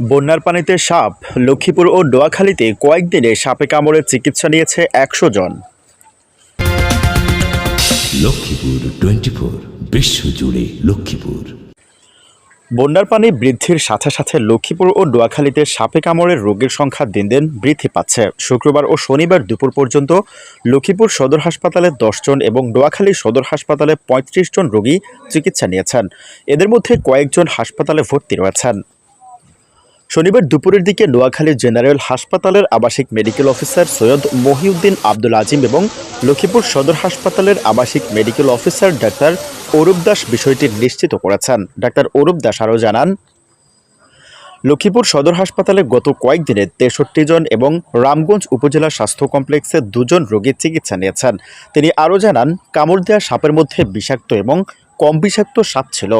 বন্যার পানিতে সাপ লক্ষ্মীপুর ও নোয়াখালীতে কয়েকদিনে সাপে কামড়ের চিকিৎসা নিয়েছে একশো জন। লক্ষ্মীপুর টোয়েন্টি ফোর বিশ্বজুড়ে লক্ষ্মীপুর। বন্যার পানি বৃদ্ধির সাথে সাথে লক্ষ্মীপুর ও ডোয়াখালীতে সাপে কামড়ের রোগীর সংখ্যা দিন দিন বৃদ্ধি পাচ্ছে। শুক্রবার ও শনিবার দুপুর পর্যন্ত লক্ষ্মীপুর সদর হাসপাতালে জন এবং ডোয়াখালী সদর হাসপাতালে পঁয়ত্রিশ জন রোগী চিকিৎসা নিয়েছেন। এদের মধ্যে কয়েকজন হাসপাতালে ভর্তি রয়েছেন। শনিবার দুপুরের দিকে নোয়াখালী জেনারেল হাসপাতালের আবাসিক মেডিকেল অফিসার সৈয়দ মহিউদ্দিন আব্দুল আজিম এবং লক্ষ্মীপুর সদর হাসপাতালের আবাসিক medical officer doctor Arup Das বিষয়টি নিশ্চিত করেছেন। ডাক্তার অরূপ দাস আরও জানান, লক্ষ্মীপুর সদর হাসপাতালে গত কয়েকদিনে তেষট্টি জন এবং রামগঞ্জ উপজেলা স্বাস্থ্য কমপ্লেক্সে দুজন রোগীর চিকিৎসা নিয়েছেন। তিনি আরও জানান, কামড় দেয়া সাপের মধ্যে বিষাক্ত এবং কম বিষাক্ত সাপ ছিল।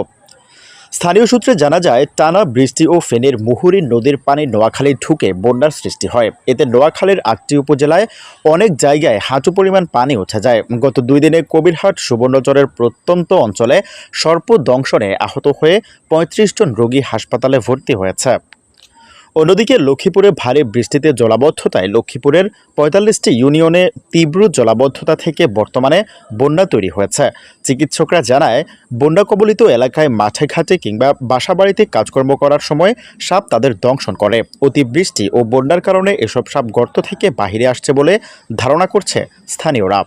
স্থানীয় সূত্রে জানা যায়, টানা বৃষ্টি ও ফেনের মুহুরি নদীর পানি নোয়াখালী ঢুকে বন্যার সৃষ্টি হয়। এতে নোয়াখালীর আটটি উপজেলায় অনেক জায়গায় হাঁটু পরিমাণ পানি উঠে যায়। গত দুই দিনে কবিরহাট সুবর্ণচরের প্রত্যন্ত অঞ্চলে সর্প দংশনে আহত হয়ে পঁয়ত্রিশ জন রোগী হাসপাতালে ভর্তি হয়েছে। অন্যদিকে লক্ষ্মীপুরে ভারী বৃষ্টিতে জলাবদ্ধতায় লক্ষ্মীপুরের পঁয়তাল্লিশটি ইউনিয়নে তীব্র জলাবদ্ধতা থেকে বর্তমানে বন্যা তৈরি হয়েছে। চিকিৎসকরা জানায়, বন্যা কবলিত এলাকায় মাঠে ঘাটে কিংবা বাসাবাড়িতে কাজকর্ম করার সময় সাপ তাদের দংশন করে। অতিবৃষ্টি ও বন্যার কারণে এসব সাপ গর্ত থেকে বাহিরে আসছে বলে ধারণা করছে স্থানীয়রা।